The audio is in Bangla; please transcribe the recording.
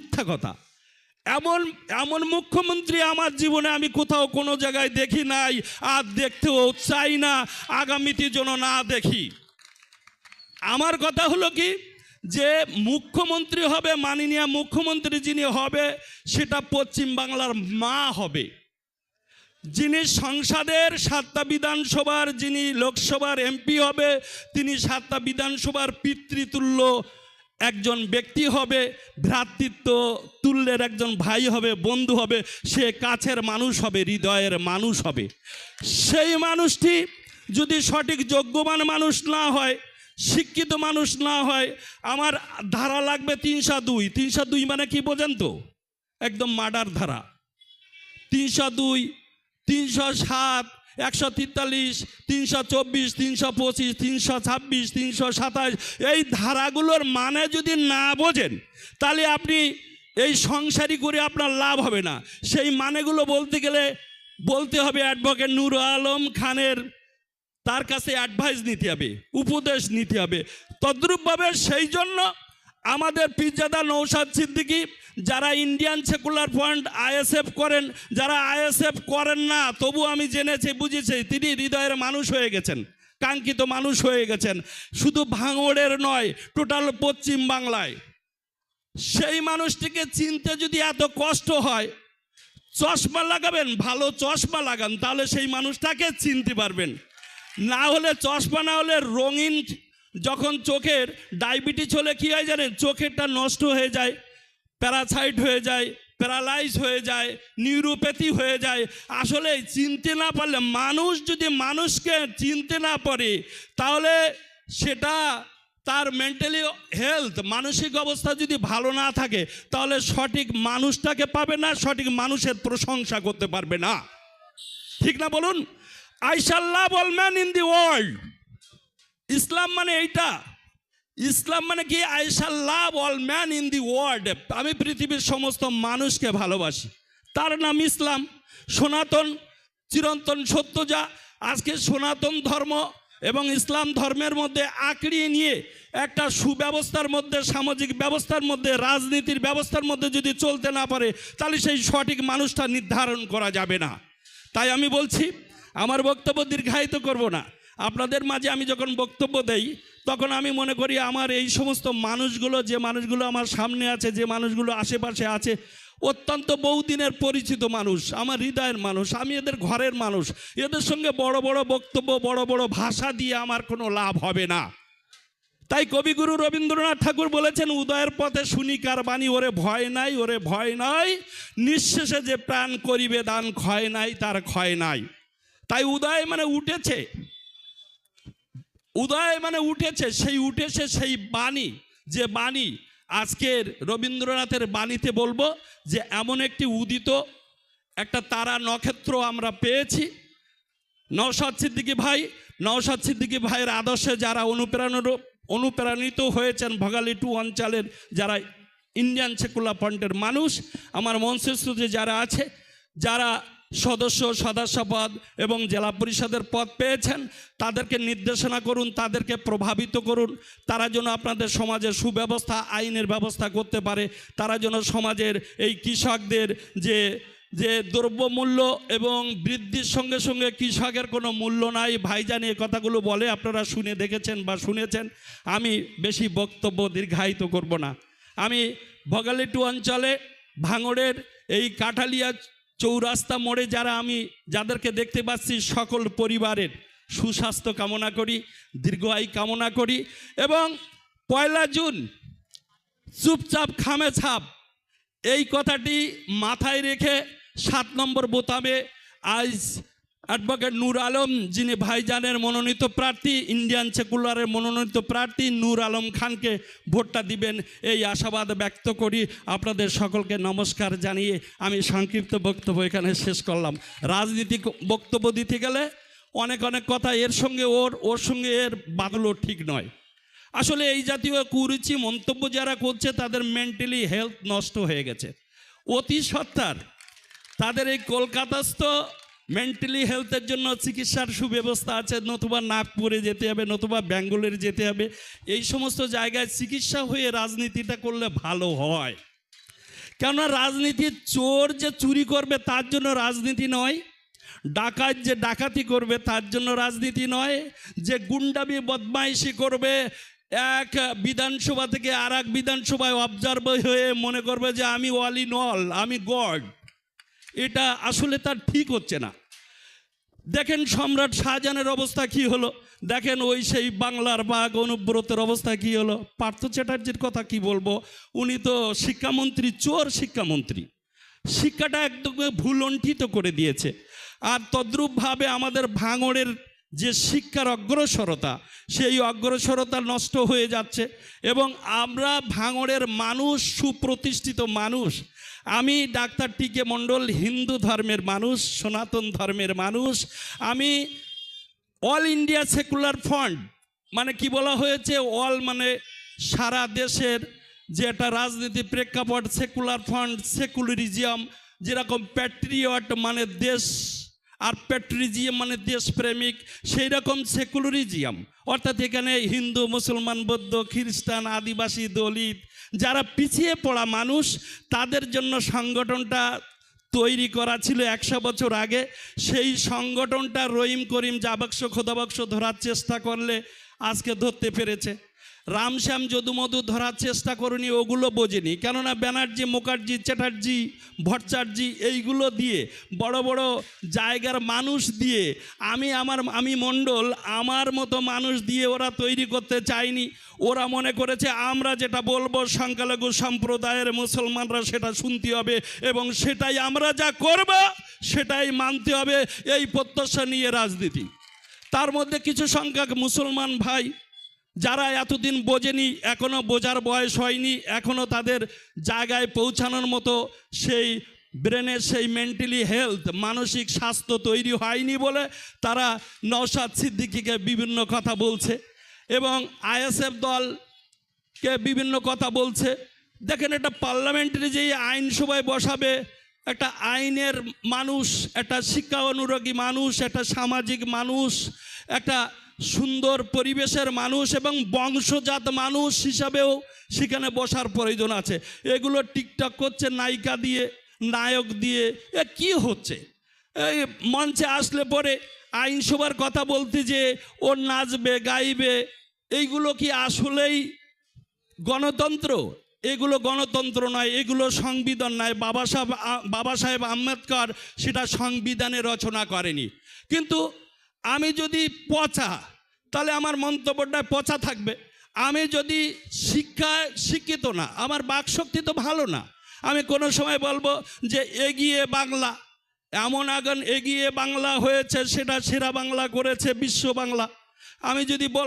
মিথ্যা কথা। এমন এমন মুখ্যমন্ত্রী আমার জীবনে আমি কোথাও কোনো জায়গায় দেখি নাই, আর দেখতেও চাই না, আগামীতে যেন না দেখি। আমার কথা হলো কি, যে মুখ্যমন্ত্রী হবে, মাননীয় মুখ্যমন্ত্রী যিনি হবে, সেটা পশ্চিম বাংলার মা হবে। যিনি সংসদের সাতটা বিধানসভার, যিনি লোকসভার এমপি হবে, তিনি সাতটা বিধানসভার পিতৃতুল্য একজন ব্যক্তি হবে, ভ্রাতৃত্ব তুল্যের একজন ভাই হবে, বন্ধু হবে, সে কাছের মানুষ হবে, হৃদয়ের মানুষ হবে। সেই মানুষটি যদি সঠিক যোগ্যবান মানুষ না হয়, শিক্ষিত মানুষ না হয়, আমার ধারা লাগবে তিনশো দুই তিনশো দুই মানে কি বোঝেন তো? একদম মার্ডার ধারা। তিনশো দুই তিনশো সাত একশো তেতাল্লিশ, তিনশো চব্বিশ, তিনশো পঁচিশ, তিনশো ছাব্বিশ, তিনশো সাতাশ, এই ধারাগুলোর মানে যদি না বোঝেন, তাহলে আপনি এই সংসারই করে আপনার লাভ হবে না। সেই মানেগুলো বলতে গেলে বলতে হবে অ্যাডভোকেট নুর আলম খানের, তার কাছে অ্যাডভাইস নিতে হবে, উপদেশ নিতে হবে। তদ্রূপভাবে সেই জন্য আমাদের পিজ্জাদা নৌসাদ সিদ্দিকি যারা ইন্ডিয়ান সেকুলার ফ্রন্ট আইএসএফ করেন, যারা আইএসএফ করেন না, তবু আমি জেনেছি, বুঝেছি, তিনি হৃদয়ের মানুষ হয়ে গেছেন, কাঙ্ক্ষিত মানুষ হয়ে গেছেন। শুধু ভাঙড়ের নয় টোটাল পশ্চিম বাংলায়। সেই মানুষটিকে চিনতে যদি এত কষ্ট হয়, চশমা লাগাবেন, ভালো চশমা লাগান, তাহলে সেই মানুষটাকে চিনতে পারবেন। না হলে চশমা, না হলে রঙিন, যখন চোখের ডায়াবেটিস হলে কী হয় জানেন, চোখেরটা নষ্ট হয়ে যায়। প্যারাসাইট হয়ে যায়, প্যারালাইজ হয়ে যায়, নিউরোপ্যাথি হয়ে যায়। আসলে চিনতে না পারলে, মানুষ যদি মানুষকে চিনতে না পারে, তাহলে সেটা তার মেন্টালি হেলথ, মানসিক অবস্থা যদি ভালো না থাকে, তাহলে সঠিক মানুষটাকে পাবে না, সঠিক মানুষের প্রশংসা করতে পারবে না। ঠিক না বলুন? I shall love all man in the world ইসলাম মানে এইটা। ইসলাম মানে কি? I shall love all man in the world আমি পৃথিবীর সমস্ত মানুষকে ভালোবাসি। তার নাম ইসলাম। সনাতন, চিরন্তন সত্য যা আজকে সনাতন ধর্ম এবং ইসলাম ধর্মের মধ্যে আঁকড়িয়ে নিয়ে একটা সুব্যবস্থার মধ্যে, সামাজিক ব্যবস্থার মধ্যে, রাজনীতির ব্যবস্থার মধ্যে যদি চলতে না পারে, তাহলে সেই সঠিক মানুষটা নির্ধারণ করা যাবে না। তাই আমি বলছি, আমার বক্তব্য দীর্ঘায়িত করব না। আপনাদের মাঝে আমি যখন বক্তব্য দেই তখন আমি মনে করি আমার এই সমস্ত মানুষগুলো, যে মানুষগুলো আমার সামনে আছে, যে মানুষগুলো আশেপাশে আছে, অত্যন্ত বহুদিনের পরিচিত মানুষ, আমার হৃদয়ের মানুষ, আমি এদের ঘরের মানুষ। এদের সঙ্গে বড় বড় বক্তব্য, বড় বড় ভাষা দিয়ে আমার কোনো লাভ হবে না। তাই কবিগুরু রবীন্দ্রনাথ ঠাকুর বলেছেন, উদয়ের পথে শুনি কার বাণী, ওরে ভয় নাই, ওরে ভয় নাই। নিঃশেষে যে প্রাণ করিবে, দান ক্ষয় নাই, তার ক্ষয় নাই। তাই উদয় মানে উঠেছে। উদয় মানে উঠেছে, সেই উঠেছে সেই বাণী, যে বাণী আজকের রবীন্দ্রনাথের বাণীতে বলব যে এমন একটি উদিত, একটা তারা নক্ষত্র আমরা পেয়েছি। নওশাদ সিদ্দিকী ভাই, নওশাদ সিদ্দিকী ভাইয়ের আদর্শে যারা অনুপ্রেরণার অনুপ্রাণিত হয়েছেন ভোগালী টু অঞ্চলের যারা ইন্ডিয়ান সেকুলার ফ্রন্টের মানুষ, আমার মঞ্চস্থতে যারা আছে, যারা সদস্য সদস্যপদ এবং জেলা পরিষদের পদ পেয়েছেন। তাদেরকে নির্দেশনা করুন, তাদেরকে প্রভাবিত করুন। তারা যেন আপনাদের সমাজের সুব্যবস্থা, আইনের ব্যবস্থা করতে পারে। তারা যেন সমাজের এই কৃষকদের যে যে দ্রব্যমূল্য এবং বৃদ্ধির সঙ্গে সঙ্গে কৃষকের কোনো মূল্য নাই, ভাইজান এই কথাগুলো বলে আপনারা শুনে দেখেছেন বা শুনেছেন। আমি বেশি বক্তব্য দীর্ঘায়িত করব না। আমি ভগালিটু অঞ্চলে ভাঙড়ের এই কাঠালিয়া চৌরাস্তা মোড়ে যারা আমি যাদেরকে দেখতে পাচ্ছি, সকল পরিবারের সুস্বাস্থ্য কামনা করি দীর্ঘ আয়ু কামনা করি এবং পয়লা জুন চুপচাপ খামে ছাপ এই কথাটি মাথায় রেখে সাত নম্বর বোতামে আজ অ্যাডভোকেট নূর আলম, যিনি ভাইজানের মনোনীত প্রার্থী, ইন্ডিয়ান সেকুলারের মনোনীত প্রার্থী, নূর আলম খানকে ভোটটা দিবেন। এই আশাবাদ ব্যক্ত করি আপনাদের সকলকে নমস্কার জানিয়ে আমি সংক্ষিপ্ত বক্তব্য এখানে শেষ করলাম। রাজনীতিক বক্তব্য দিতে গেলে অনেক অনেক কথা এর সঙ্গে ওর ওর সঙ্গে এর বাদলও ঠিক নয়। আসলে এই জাতীয় কুরুচি মন্তব্য যারা করছে, তাদের মেন্টালি হেলথ নষ্ট হয়ে গেছে। অতি সত্তার, তাদের এই কলকাতাস্থ মেন্টালি হেলথের জন্য চিকিৎসার সুব্যবস্থা আছে, নতুবা নাগপুরে যেতে হবে, নতুবা ব্যাঙ্গালোরে যেতে হবে। এই সমস্ত জায়গায় চিকিৎসা হয়ে রাজনীতিটা করলে ভালো হয়। কেননা রাজনীতির চোর যে চুরি করবে তার জন্য রাজনীতি নয়, ডাকাত যে ডাকাতি করবে তার জন্য রাজনীতি নয়, যে গুন্ডামি, বদমাইশি করবে এক বিধানসভা থেকে আর এক বিধানসভায় অবজার্ভ হয়ে মনে করবে যে আমি অল ইন অল আমি গড এটা আসলে তার ঠিক হচ্ছে না। দেখেন সম্রাট শাহজাহানের অবস্থা কি হলো? দেখেন ওই সেই বাংলার বাঘ অনুব্রতের অবস্থা কি হলো? পার্থ চ্যাটার্জির কথা কি বলব? উনি তো শিক্ষামন্ত্রী, চোর শিক্ষামন্ত্রী। শিক্ষাটা একদম ভুলণ্ঠিত করে দিয়েছে। আর তদ্রূপভাবে আমাদের ভাঙড়ের যে শিক্ষার অগ্রসরতা, সেই অগ্রসরতা নষ্ট হয়ে যাচ্ছে এবং আমরা ভাঙড়ের মানুষ, সুপ্রতিষ্ঠিত মানুষ। আমি ডাক্তার টিকে মণ্ডল, হিন্দু ধর্মের মানুষ, সনাতন ধর্মের মানুষ। আমি অল ইন্ডিয়া সেকুলার ফান্ড মানে কি বলা হয়েছে? অল মানে সারা দেশের যে একটা রাজনীতি প্রেক্ষাপট, সেকুলার ফান্ড সেকুলারিজম, যেরকম প্যাট্রিয়ট মানে দেশ আর প্যাট্রিজিয়াম মানে দেশপ্রেমিক সেই রকম সেকুলারিজিয়াম অর্থাৎ এখানে হিন্দু, মুসলমান, বৌদ্ধ, খ্রিস্টান, আদিবাসী, দলিত যারা পিছিয়ে পড়া মানুষ, তাদের জন্য সংগঠনটা তৈরি করা ছিল একশো বছর আগে। সেই সংগঠনটা রহিম করিম জাবাক্স খোদাবাক্স ধরার চেষ্টা করলে আজকে ধরতে পেরেছে। রামশ্যাম যদুমধু ধরার চেষ্টা করেনি, ওগুলো বোঝেনি। কেননা ব্যানার্জি, মুখার্জি, চ্যাটার্জি ভট্টাচার্জি এইগুলো দিয়ে, বড় বড় জায়গার মানুষ দিয়ে, আমি আমার, আমি মণ্ডল, আমার মতো মানুষ দিয়ে ওরা তৈরি করতে চায়নি ওরা মনে করেছে, আমরা যেটা বলব সংখ্যালঘু সম্প্রদায়ের মুসলমানরা সেটা শুনতে হবে এবং সেটাই আমরা যা করব, সেটাই মানতে হবে, এই প্রত্যাশা নিয়ে রাজনীতি। তার মধ্যে কিছু সংখ্যক মুসলমান ভাই যারা এতদিন বোঝেনি, এখনও বোঝার বয়স হয়নি, এখনও তাদের জায়গায় পৌঁছানোর মতো সেই ব্রেনের সেই মেন্টালি হেলথ, মানসিক স্বাস্থ্য তৈরি হয়নি বলে তারা নওশাদ সিদ্দিকিকে বিভিন্ন কথা বলছে এবং আইএসএফ দলকে বিভিন্ন কথা বলছে। দেখেন এটা পার্লামেন্টারি যেই আইনসভায় বসাবে, একটা আইনের মানুষ, একটা শিক্ষা অনুরাগী মানুষ, একটা সামাজিক মানুষ, একটা সুন্দর পরিবেশের মানুষ এবং বংশজাত মানুষ হিসাবেও সেখানে বসার প্রয়োজন আছে। এগুলো টিকটক করছে, নায়িকা দিয়ে, নায়ক দিয়ে। এ কি হচ্ছে? এই মঞ্চে আসলে পরে আইনসভার কথা বলতে যে ও নাচবে, গাইবে, এইগুলো কি আসলেই গণতন্ত্র? এগুলো গণতন্ত্র নয়, এগুলো সংবিধান নয়। বাবা সাহেব বাবা সাহেব আম্বেদকর সেটা সংবিধানে রচনা করেনি। কিন্তু আমি যদি পচা, তাহলে আমার মন্তব্যটায় পচা থাকবে। আমি যদি শিক্ষায় শিক্ষিত না, আমার বাকশক্তি তো ভালো না, আমি কোনো সময় বলব যে এগিয়ে বাংলা, এমন আগান এগিয়ে বাংলা হয়েছে, সেটা সেরা বাংলা করেছে বিশ্ব বাংলা। আমি যদি বল